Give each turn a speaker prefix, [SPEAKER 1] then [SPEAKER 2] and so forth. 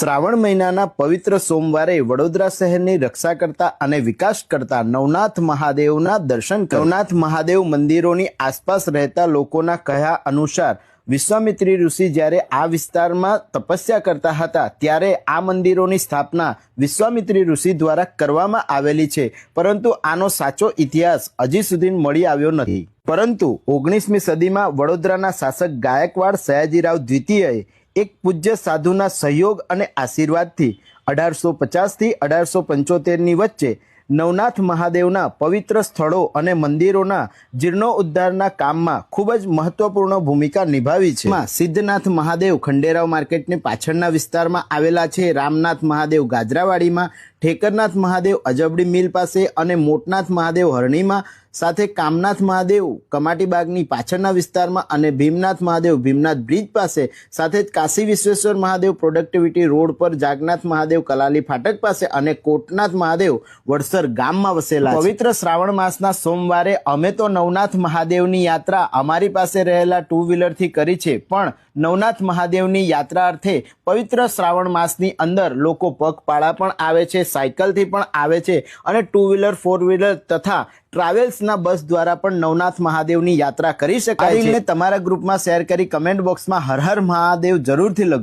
[SPEAKER 1] શ્રાવણ મહિનાના પવિત્ર સોમવારે વડોદરા શહેરની રક્ષા કરતા અને વિકાસ કરતા નવનાથ મહાદેવના દર્શન. નવનાથ મહાદેવ મંદિરોની આસપાસ રહેતા લોકોના કહ્યા અનુસાર, વિશ્વામિત્રી ઋષિ જ્યારે આ વિસ્તારમાં તપસ્યા કરતા હતા, ત્યારે આ મંદિરોની સ્થાપના વિશ્વામિત્રી ઋષિ દ્વારા કરવામાં આવેલી છે પરંતુ આનો સાચો ઇતિહાસ હજી સુધી મળી આવ્યો નથી પરંતુ ઓગણીસમી સદીમાં વડોદરાના શાસક ગાયકવાડ સયાજીરાવ દ્વિતીયએ એક પૂજ્ય સાધુના સહયોગ અને આશીર્વાદથી અઢારસો પચાસથી અઢારસો પંચોતેરની વચ્ચે નવનાથ મહાદેવના પવિત્ર સ્થળો અને મંદિરોના જીર્ણોદ્ધારના કામમાં ખૂબ જ મહત્વપૂર્ણ ભૂમિકા નિભાવી છે. સિદ્ધનાથ મહાદેવ ખંડેરાવ માર્કેટની પાછળના વિસ્તારમાં આવેલા છે. રામનાથ મહાદેવ ગાજરાવાડીમાં ઠેકરનાથ મહાદેવ અજબડી મિલ પાસે અને મોટનાથ મહાદેવ હરણીમાં સાથે કામનાથ મહાદેવ કમાટીબાગની પાછળના વિસ્તારમાં અને ભીમનાથ મહાદેવ ભીમનાથ બ્રિજ પાસે સાથે જ કાશી વિશ્વેશ્વર મહાદેવ પ્રોડક્ટિવિટી રોડ પર જાગનાથ મહાદેવ કલાલી ફાટક પાસે અને કોટનાથ મહાદેવ વડસર ગામમાં વસેલા પવિત્ર શ્રાવણ માસના સોમવારે અમે તો નવનાથ મહાદેવની યાત્રા અમારી પાસે રહેલા ટુ વ્હીલરથી કરી છે, પણ નવનાથ મહાદેવની યાત્રા અર્થે પવિત્ર શ્રાવણ માસની અંદર લોકો પગપાળા પણ આવે છે સાયકલથી પણ આવે છે અને ટુ વ્હીલર ફોર વ્હીલર તથા ટ્રાવેલ્સના બસ દ્વારા પણ નવનાથ મહાદેવની યાત્રા કરી શકાય છે. તમારા ગ્રુપમાં શેર કરી કમેન્ટ બોક્સમાં હર હર મહાદેવ જરૂરથી લખજો.